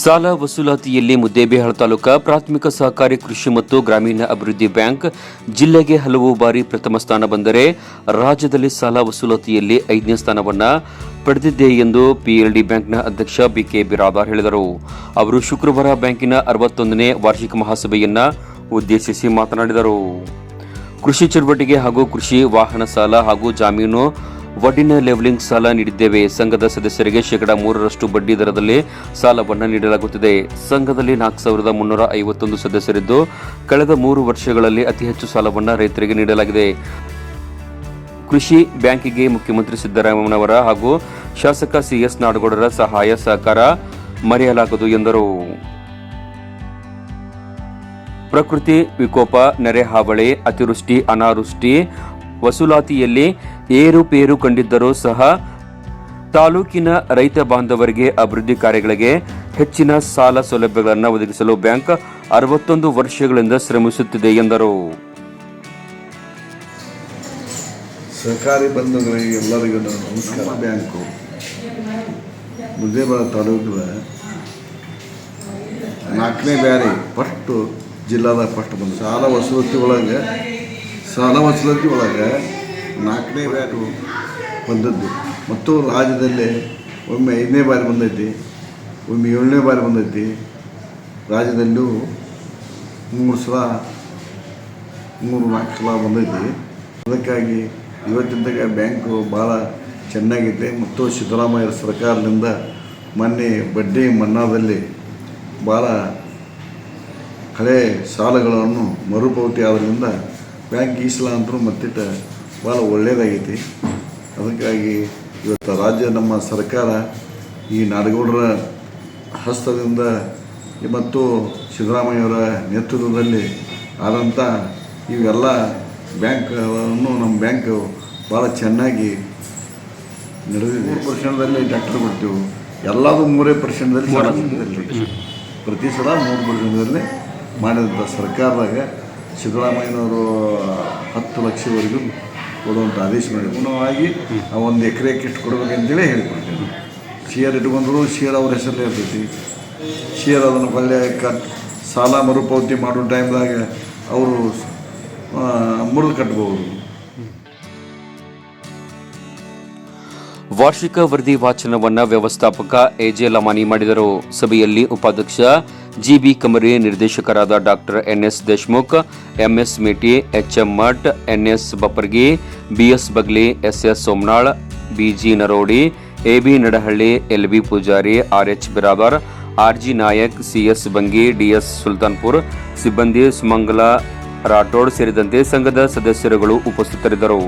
ಸಾಲ ವಸೂಲಾತಿಯಲ್ಲಿ ಮುದ್ದೇಬಿಹಾಳ ತಾಲೂಕಾ ಪ್ರಾಥಮಿಕ ಸಹಕಾರಿ ಕೃಷಿ ಮತ್ತು ಗ್ರಾಮೀಣ ಅಭಿವೃದ್ಧಿ ಬ್ಯಾಂಕ್ ಜಿಲ್ಲೆಗೆ ಹಲವು ಬಾರಿ ಪ್ರಥಮ ಸ್ಥಾನ ಬಂದರೆ ರಾಜ್ಯದಲ್ಲಿ ಸಾಲ ವಸೂಲಾತಿಯಲ್ಲಿ ಐದನೇ ಸ್ಥಾನವನ್ನು ಪಡೆದಿದೆ ಎಂದು ಪಿಎಲ್ಡಿ ಬ್ಯಾಂಕ್ನ ಅಧ್ಯಕ್ಷ ಬಿಕೆ ಬಿರಾದಾರ್ ಹೇಳಿದರು. ಅವರು ಶುಕ್ರವಾರ ಬ್ಯಾಂಕಿನ ಅರವತ್ತೊಂದನೇ ವಾರ್ಷಿಕ ಮಹಾಸಭೆಯನ್ನ ಉದ್ದೇಶಿಸಿ ಮಾತನಾಡಿದರು. ಕೃಷಿ ಚಟುವಟಿಕೆ ಹಾಗೂ ಕೃಷಿ ವಾಹನ ಸಾಲ ಹಾಗೂ ಜಾಮೀನು ವಡ್ಡಿನ ಲೆವೆಲಿಂಗ್ ಸಾಲ ನೀಡಿದ್ದೇವೆ. ಸಂಘದ ಸದಸ್ಯರಿಗೆ ಶೇಕಡಾ ಮೂರರಷ್ಟು ಬಡ್ಡಿ ದರದಲ್ಲಿ ಸಾಲವನ್ನು ನೀಡಲಾಗುತ್ತಿದೆ. ಸಂಘದಲ್ಲಿ ನಾಲ್ಕು ಸಾವಿರದ ಮುನ್ನೂರ ಐವತ್ತೊಂದು ಸದಸ್ಯರಿದ್ದು, ಕಳೆದ ಮೂರು ವರ್ಷಗಳಲ್ಲಿ ಅತಿ ಹೆಚ್ಚು ಸಾಲವನ್ನು ರೈತರಿಗೆ ನೀಡಲಾಗಿದೆ. ಕೃಷಿ ಬ್ಯಾಂಕಿಗೆ ಮುಖ್ಯಮಂತ್ರಿ ಸಿದ್ದರಾಮಯ್ಯನವರ ಹಾಗೂ ಶಾಸಕ ಸಿಎಸ್ ನಾಡಗೌಡರ ಸಹಾಯ ಸಹಕಾರ ಮರೆಯಲಾಗದು ಎಂದರು. ಪ್ರಕೃತಿ ವಿಕೋಪ, ನೆರೆ ಹಾವಳಿ, ಅತಿವೃಷ್ಟಿ, ಅನಾವೃಷ್ಟಿ, ವಸೂಲಾತಿಯಲ್ಲಿ ಏರುಪೇರು ಕಂಡಿದ್ದರೂ ಸಹ ತಾಲೂಕಿನ ರೈತ ಬಾಂಧವರಿಗೆ ಅಭಿವೃದ್ಧಿ ಕಾರ್ಯಗಳಿಗೆ ಹೆಚ್ಚಿನ ಸಾಲ ಸೌಲಭ್ಯಗಳನ್ನು ಒದಗಿಸಲು ಬ್ಯಾಂಕ್ ಅರವತ್ತೊಂದು ವರ್ಷಗಳಿಂದ ಶ್ರಮಿಸುತ್ತಿದೆ ಎಂದರು. ಸಹಕಾರಿ ಬಂಧುಗಳಿಗೆ ಎಲ್ಲರಿಗೂ ನಮಸ್ಕಾರ. ಬ್ಯಾಂಕು ಮುದ್ದೇಬಾಳ ತಾಲೂಕಿನ ನಾಲ್ಕನೇ ಬ್ಯಾರಿ ಫಸ್ಟು ಜಿಲ್ಲಾದ ಫಸ್ಟ್ ಬಂದು ಸಾಲ ವಸೂಲತಿ ಒಳಗೆ ಸಾಲ ವಸೂಲತಿ ಒಳಗೆ ನಾಲ್ಕನೇ ಬ್ಯಾಟು ಬಂದದ್ದು. ಮತ್ತು ರಾಜ್ಯದಲ್ಲಿ ಒಮ್ಮೆ ಐದನೇ ಬಾರಿ ಬಂದೈತಿ, ಒಮ್ಮೆ ಏಳನೇ ಬಾರಿ ಬಂದೈತಿ. ರಾಜ್ಯದಲ್ಲೂ ಮೂರು ಸಲ, ಮೂರು ನಾಲ್ಕು ಸಲ ಬಂದೈತಿ. ಅದಕ್ಕಾಗಿ ಇವತ್ತಿದ್ದಾಗ ಬ್ಯಾಂಕು ಭಾಳ ಚೆನ್ನಾಗಿದೆ ಮತ್ತು ಸಿದ್ದರಾಮಯ್ಯ ಸರ್ಕಾರದಿಂದ ಮೊನ್ನೆ ಬಡ್ಡಿ ಮನ್ನಾದಲ್ಲಿ ಭಾಳ ಹಳೆ ಸಾಲಗಳನ್ನು ಮರುಪಾವತಿ ಆದ್ದರಿಂದ ಬ್ಯಾಂಕ್ ಈ ಸಲ ಅಂತೂ ಮತ್ತಿಟ್ಟ ಭಾಳ ಒಳ್ಳೆಯದಾಗೈತಿ ಅದಕ್ಕಾಗಿ ಇವತ್ತು ರಾಜ್ಯ ನಮ್ಮ ಸರ್ಕಾರ ಈ ನಾಡಗೌಡರ ಹಸ್ತದಿಂದ ಮತ್ತು ಸಿದ್ದರಾಮಯ್ಯವರ ನೇತೃತ್ವದಲ್ಲಿ ಆದಂಥ ಇವೆಲ್ಲ ಬ್ಯಾಂಕನ್ನು ನಮ್ಮ ಬ್ಯಾಂಕ್ ಭಾಳ ಚೆನ್ನಾಗಿ ನಡೆದಿದೆ. ಮೂರು ಪರ್ಸೆಂಟ್ದಲ್ಲಿ ಟ್ಯಾಕ್ಟರ್ ಕೊಡ್ತೀವಿ. ಎಲ್ಲದೂ ಮೂರೇ ಪರ್ಸೆಂಟ್ದಲ್ಲಿ. ಪ್ರತಿ ಸಲ ಮೂರು ಪರ್ಸೆಂಟ್ದಲ್ಲಿ ಮಾಡಿದಂಥ ಸರ್ಕಾರದಾಗ ಸಿದ್ದರಾಮಯ್ಯನವರು ಹತ್ತು ಲಕ್ಷವರೆಗೂ ಕೊಡುವಂಥ ಆದೇಶ ಆ ಒಂದು ಎಕರೆಗೆ ಎಷ್ಟು ಕೊಡಬೇಕಂತೇಳಿ ಹೇಳಿಕೊಡ್ತೀವಿ. ಶೇರ್ ಇಟ್ಕೊಂಡ್ರು ಶೇರ್ ಅವ್ರ ಹೆಸರಲ್ಲೇ ಇರ್ತೈತಿ. ಶೇರ್ ಅದನ್ನು ಪಲ್ಯ ಕಟ್ ಸಾಲ ಮರುಪಾವತಿ ಮಾಡೋ ಟೈಮ್ದಾಗ ಅವರು ಮುರಿದು ಕಟ್ಬೋದು. ವಾರ್ಷಿಕ ವರದಿ ವಾಚನವನ್ನ ವ್ಯವಸ್ಥಾಪಕ ಎಜೆ ಲಮಾನಿ ಮಾಡಿದರು. ಸಭೆಯಲ್ಲಿ ಉಪಾಧ್ಯಕ್ಷ ಜಿಬಿ ಕಮರಿ ನಿರ್ದೇಶಕರಾದ doctor NS Deshmukh, MS Meti, HM Math, NS Bapparagi, BS Bagli, SS Somanal, BG Narodi, AB Nadahalli, LB Pujari, RH Birabar, RG Nayak, CS Bangi, DS Sultanpur, ಸಿಬ್ಬಂದಿ ಸುಮಂಗಲ ರಾಠೋಡ್ ಸೇರಿದಂತೆ ಸಂಘದ ಸದಸ್ಯರುಗಳು ಉಪಸ್ಥಿತರಿದ್ದರು.